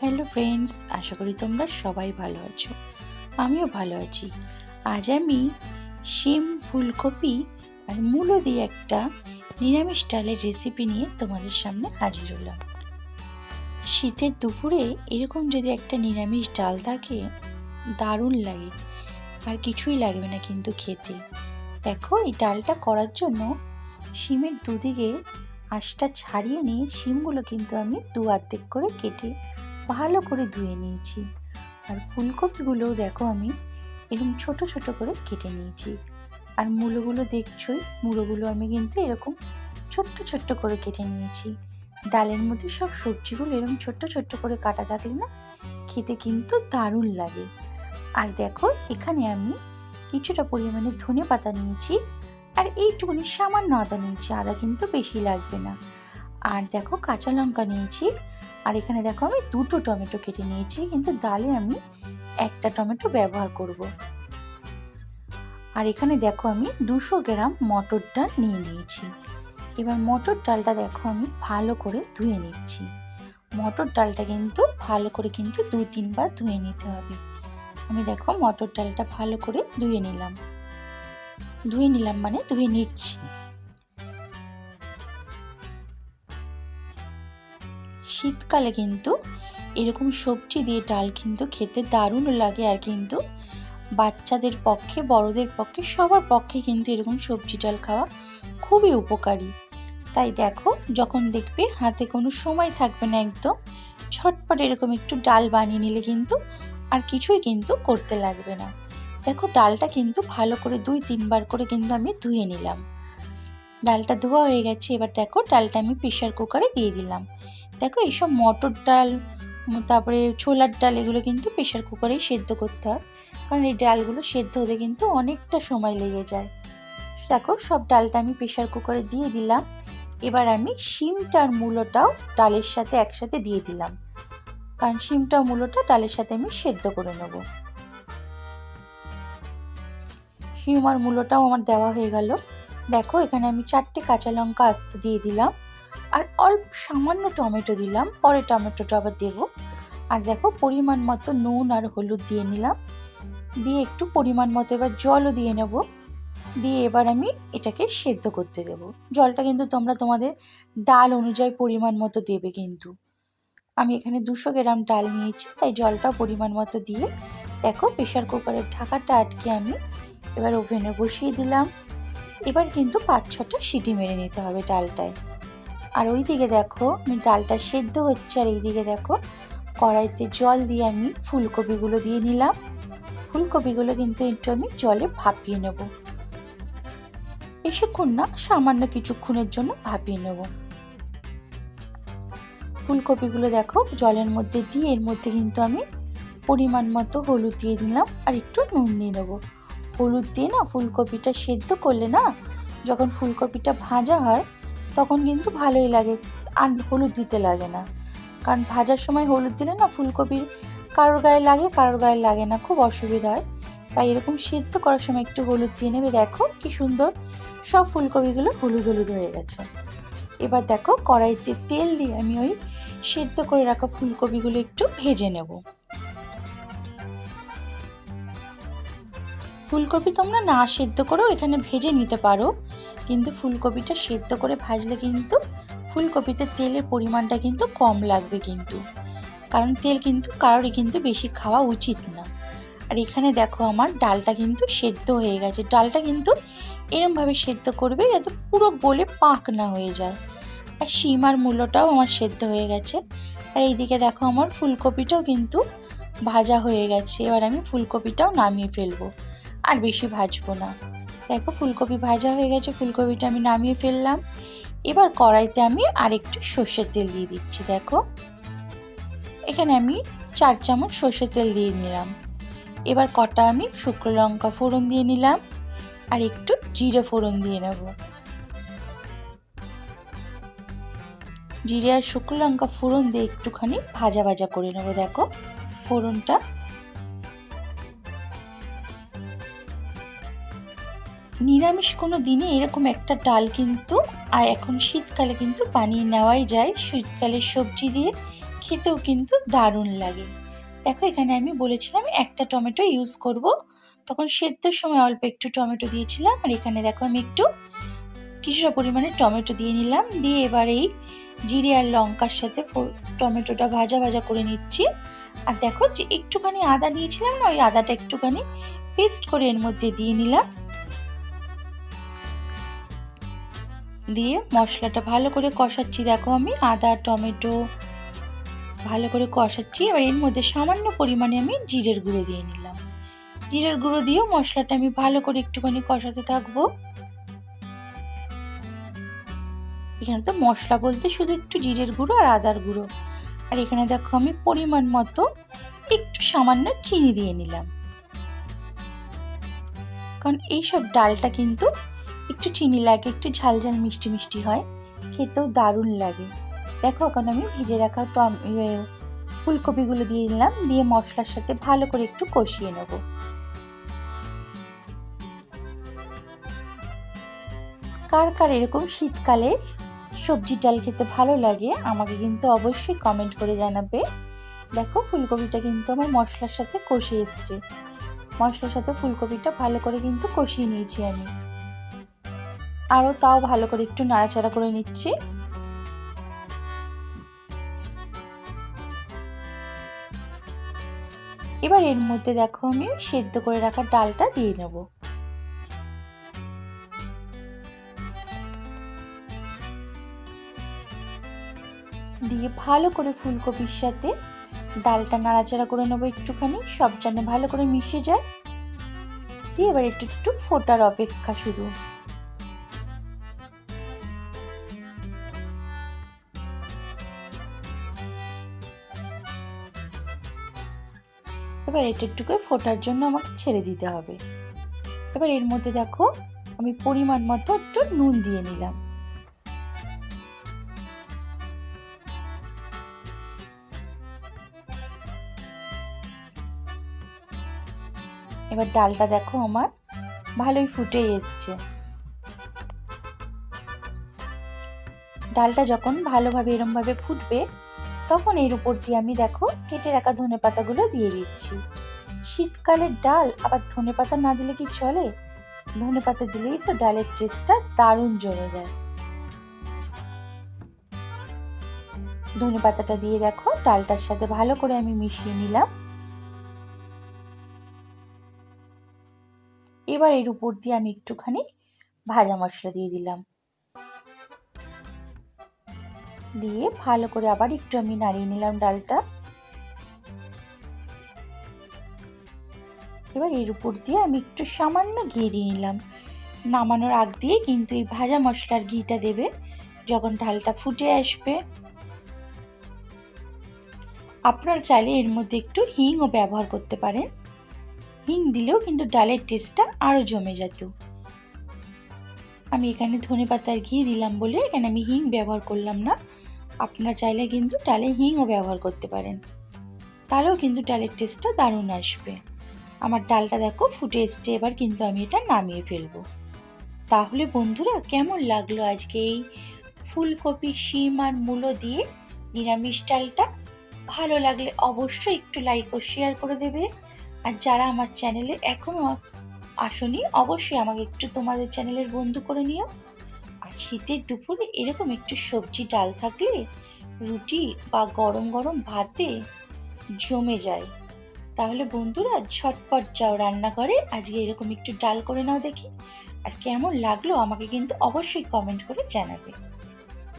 Hello friends আশা করি তোমরা সবাই ভালো আছো। আমিও ভালো আছি। আজ আমি শিম, ফুলকপি আর মূলো দিয়ে একটা নিরামিষ ডালের রেসিপি নিয়ে তোমাদের সামনে হাজির হলাম। শীতের দুপুরে এরকম যদি একটা নিরামিষ ডাল থাকে, দারুণ লাগে। আর কিছুই লাগবে না কিন্তু খেতে। দেখো, এই ডালটা করার জন্য শিমের দুদিকে আঁশটা ছাড়িয়ে নিয়ে শিমগুলো কিন্তু আমি দু অর্ধেক করে কেটে ভালো করে ধুয়ে নিয়েছি। আর ফুলকপিগুলোও দেখো আমি এরকম ছোট ছোট করে কেটে নিয়েছি। আর মূলোগুলো দেখছোই, মূলোগুলো আমি কিন্তু এরকম ছোট্ট ছোট্ট করে কেটে নিয়েছি। ডালের মধ্যে সব সবজিগুলো এরকম ছোট্ট ছোট্ট করে কাটা থাকলে না খেতে কিন্তু দারুণ লাগে। আর দেখো, এখানে আমি কিছুটা পরিমাণে ধনে পাতা নিয়েছি আর এইটুকুনি সামান্য আদা নিয়েছি, আদা কিন্তু বেশি লাগবে না। আর দেখো, কাঁচা লঙ্কা নিয়েছি আর এখানে দেখো আমি দুটো টমেটো কেটে নিয়েছি, কিন্তু ডালে আমি একটা টমেটো ব্যবহার করব। আর এখানে দেখো আমি দুশো গ্রাম মটর ডাল নিয়ে নিয়েছি। এবার মটর ডালটা দেখো আমি ভালো করে ধুয়ে নিচ্ছি। মটর ডালটা কিন্তু ভালো করে কিন্তু দু তিনবার ধুয়ে নিতে হবে। আমি দেখো মটর ডালটা ভালো করে ধুয়ে নিলাম। ধুয়ে নিলাম মানে ধুয়ে নিচ্ছি। শীতকালে কিন্তু এরকম সবজি দিয়ে ডাল কিন্তু খেতে দারুণ লাগে আর কিন্তু বাচ্চাদের পক্ষে, বড়দের পক্ষে, সবার পক্ষে কিন্তু এরকম সবজি ডাল খাওয়া খুবই উপকারী। তাই দেখো, যখন দেখবে হাতে কোনো সময় থাকবে না একদম ছটপট এরকম একটু ডাল বানিয়ে নিলে কিন্তু আর কিছুই কিন্তু করতে লাগবে না। দেখো, ডালটা কিন্তু ভালো করে দুই, তিনবার করে কিন্তু আমি ধুয়ে নিলাম। ডালটা ধোয়া হয়ে গেছে, এবার দেখো, ডালটা আমি প্রেশার কুকারে দিয়ে দিলাম। দেখো এইসব মটর ডাল তারপরে ছোলার ডাল এগুলো কিন্তু প্রেশার কুকারেই সেদ্ধ করতে হয়। কারণ এই ডালগুলো সেদ্ধ হতে কিন্তু অনেকটা সময় লেগে যায়। দেখো সব ডালটা আমি প্রেশার কুকারে দিয়ে দিলাম। এবার আমি শিমটার মূলোটাও ডালের সাথে একসাথে দিয়ে দিলাম। কারণ শিমটা মূলোটা ডালের সাথে আমি সেদ্ধ করে নেব। শিম আর মূলোটাও আমার দেওয়া হয়ে গেল। দেখো এখানে আমি চারটে কাঁচা লঙ্কা আস্তে দিয়ে দিলাম। আর অল্প সামান্য টমেটো দিলাম, পরে টমেটোটা আবার দেবো। আর দেখো, পরিমাণ মতো নুন আর হলুদ দিয়ে নিলাম। দিয়ে একটু পরিমাণ মতো এবার জলও দিয়ে নেব। দিয়ে এবার আমি এটাকে সেদ্ধ করতে দেব। জলটা কিন্তু তোমরা তোমাদের ডাল অনুযায়ী পরিমাণ মতো দেবে কিন্তু। আমি এখানে দুশো গ্রাম ডাল নিয়েছি, তাই জলটা পরিমাণ মতো দিয়ে দেখো প্রেশার কুকারের ঢাকাটা আটকে আমি এবার ওভেনে বসিয়ে দিলাম। এবার কিন্তু পাঁচ ছটা সিটি মেরে নিতে হবে ডালটায়। আর ওই দিকে দেখো আমি ডালটা সেদ্ধ হচ্ছে আর এই দিকে দেখো, কড়াইতে জল দিয়ে আমি ফুলকপিগুলো দিয়ে নিলাম। ফুলকপিগুলো কিন্তু একটু আমি জলে ভাপিয়ে নেব। বেশিক্ষণ না, সামান্য কিছুক্ষণের জন্য ভাপিয়ে নেব। ফুলকপিগুলো দেখো, জলের মধ্যে দিয়ে এর মধ্যে কিন্তু আমি পরিমাণ মতো হলুদ দিয়ে দিলাম আর একটু নুন দিয়ে নেব। হলুদ দিয়ে না, ফুলকপিটা সেদ্ধ করলে না, যখন ফুলকপিটা ভাজা হয় তখন কিন্তু ভালোই লাগে আর হলুদ দিতে লাগে না। কারণ ভাজার সময় হলুদ দিলে না ফুলকপির কারোর গায়ে লাগে, কারোর গায়ে লাগে না, খুব অসুবিধা হয়। তাই এরকম সেদ্ধ করার সময় একটু হলুদ দিয়ে নেবে। দেখো কি সুন্দর সব ফুলকপিগুলো হলুদ হলুদ হয়ে গেছে। এবার দেখো কড়াইতে তেল দিয়ে আমি ওই সেদ্ধ করে রাখা ফুলকপিগুলো একটু ভেজে নেব। ফুলকপি তোমরা না সেদ্ধ করেও এখানে ভেজে নিতে পারো। কিন্তু ফুলকপিটা সেদ্ধ করে ভাজলে কিন্তু ফুলকপিতে তেলের পরিমাণটা কিন্তু কম লাগবে কিন্তু। কারণ তেল কিন্তু, কারোরই কিন্তু বেশি খাওয়া উচিত না। আর এখানে দেখো আমার ডালটা কিন্তু সেদ্ধ হয়ে গেছে। ডালটা কিন্তু এরমভাবে সেদ্ধ করবে যাতে পুরো গলে পাক না হয়ে যায়। আর শিম আর মূলোটাও আমার সেদ্ধ হয়ে গেছে। আর এইদিকে দেখো আমার ফুলকপিটাও কিন্তু ভাজা হয়ে গেছে। এবার আমি ফুলকপিটাও নামিয়ে ফেলব। আর বেশি ভাজবো না। দেখো, ফুলকপি ভাজা হয়ে গেছে, ফুলকপিটা আমি নামিয়ে ফেললাম। এবার কড়াইতে আমি আরেকটু সর্ষের তেল দিয়ে দিচ্ছি, দেখো। এখানে আমি চার চামচ সর্ষের তেল দিয়ে নিলাম। এবার কটা আমি শুকনো লঙ্কা ফোড়ন দিয়ে নিলাম আর একটু জিরে ফোড়ন দিয়ে নেব। জিরে আর শুকনো লঙ্কা ফোড়ন দিয়ে একটুখানি ভাজা ভাজা করে নেব, দেখো। ফোড়নটা নিরামিষ কোনো দিনে এরকম একটা ডাল কিন্তু, আর এখন শীতকালে কিন্তু বানিয়ে নেওয়াই যায়। শীতকালের সবজি দিয়ে খেতেও কিন্তু দারুণ লাগে। দেখো, এখানে আমি বলেছিলাম একটা টমেটো ইউজ করব। তখন সেদ্ধর সময় অল্প একটু টমেটো দিয়েছিলাম। আর এখানে দেখো, আমি একটু কিছুটা পরিমাণে টমেটো দিয়ে নিলাম। দিয়ে এবার এই জিরে আর লঙ্কার সাথে টমেটোটা ভাজা ভাজা করে নিচ্ছি। আর দেখো যে একটুখানি আদা নিয়েছিলাম না, ওই আদাটা একটুখানি পেস্ট করে এর মধ্যে দিয়ে নিলাম। দিয়ে মশলাটা ভালো করে কষাচ্ছি। দেখো আমি আদা টমেটো ভালো করে কষাচ্ছি। এবার এর মধ্যে সামান্য পরিমাণে আমি জিরের গুঁড়ো দিয়ে নিলাম। জিরের গুঁড়ো দিয়েও মশলাটা আমি ভালো করে একটুখানি কষাতে থাকব। এখানে তো মশলা বলতে শুধু একটু জিরের গুঁড়ো আর আদার গুঁড়ো। আর এখানে দেখো আমি পরিমাণ মতো একটু সামান্য চিনি দিয়ে নিলাম। কারণ এইসব ডালটা কিন্তু একটু চিনি লাগে, একটু ঝাল ঝাল মিষ্টি মিষ্টি হয়, খেতেও দারুণ লাগে। দেখো, এখন আমি ভিজে রাখা টম ফুলকপিগুলো দিয়ে দিলাম, দিয়ে মশলার সাথে ভালো করে একটু কষিয়ে নেব। কার কার এরকম শীতকালে সবজি ডাল খেতে ভালো লাগে, আমাকে কিন্তু অবশ্যই কমেন্ট করে জানাবে। দেখো, ফুলকপিটা কিন্তু আমার মশলার সাথে কষে এসছে। মশলার সাথে ফুলকপিটা ভালো করে কিন্তু কষিয়ে নিয়েছি আমি। আরও তাও ভালো করে একটু নাড়াচাড়া করে নিচ্ছি। এবার এর মধ্যে দেখো আমি সেদ্ধ করে রাখা ডালটা দিয়ে নেব। দিয়ে ভালো করে ফুলকপির সাথে ডালটা নাড়াচাড়া করে নেব একটুখানি, সব যেন ভালো করে মিশে যায়। দিয়ে এবার একটু একটু ফোটার অপেক্ষা শুধু। এবার এটা একটুকু ফোটার জন্য আমাকে ছেড়ে দিতে হবে। এবার এর মধ্যে দেখো, আমি পরিমাণ মতো একটু নুন দিয়ে নিলাম। এবার ডালটা দেখো আমার ভালোই ফুটে এসছে। ডালটা যখন ভালোভাবে এরমভাবে ফুটবে তখন এর উপর দিয়ে আমি দেখো কেটে রাখা ধনে পাতাগুলো দিয়ে দিচ্ছি। শীতকালের ডাল, আবার ধনে পাতা না দিলে কি চলে? ধনে পাতা দিলেই তো ডালের টেস্টটা দারুণ জমে যায়। ধনে পাতাটা দিয়ে দেখো, ডালটার সাথে ভালো করে আমি মিশিয়ে নিলাম। এবার এর উপর দিয়ে আমি একটুখানি ভাজা মশলা দিয়ে দিলাম। দিয়ে ভালো করে আবার একটু আমি নাড়িয়ে নিলাম ডালটা। এবার এর উপর দিয়ে আমি একটু সামান্য ঘি দিয়ে নিলাম। নামানোর আগ দিয়ে কিন্তু এই ভাজা মশলার ঘিটা দেবে যখন ডালটা ফুটে আসবে। আপনার চাইলে এর মধ্যে একটু হিংও ব্যবহার করতে পারেন। হিং দিলেও কিন্তু ডালের টেস্টটা আরও জমে যেত। আমি এখানে ধনে পাতার ঘি দিলাম বলে, এখানে আমি হিং ব্যবহার করলাম না। আপনারা চাইলে কিন্তু ডালে হিংও ব্যবহার করতে পারেন। তাহলেও কিন্তু ডালের টেস্টটা দারুণ আসবে। আমার ডালটা দেখো ফুটে এসছে এবার কিন্তু আমি এটা নামিয়ে ফেলব। তাহলে বন্ধুরা, কেমন লাগল আজকে এই ফুলকপি, শিম আর মূলো দিয়ে নিরামিষ ডালটা? ভালো লাগলে অবশ্যই একটু লাইক ও শেয়ার করে দেবে। আর যারা আমার চ্যানেলে এখনও আসনি, অবশ্যই আমাকে একটু তোমাদের চ্যানেলের বন্ধু করে নিও। শীতের দুপুরে এরকম একটু সবজি, ডাল থাকলে রুটি বা গরম গরম ভাতে জমে যায়। তাহলে বন্ধুরা ঝটপট যাও রান্না রান্নাঘরে, আজকে এরকম একটু ডাল করে নাও দেখি। আর কেমন লাগল আমাকে কিন্তু অবশ্যই কমেন্ট করে জানাবে।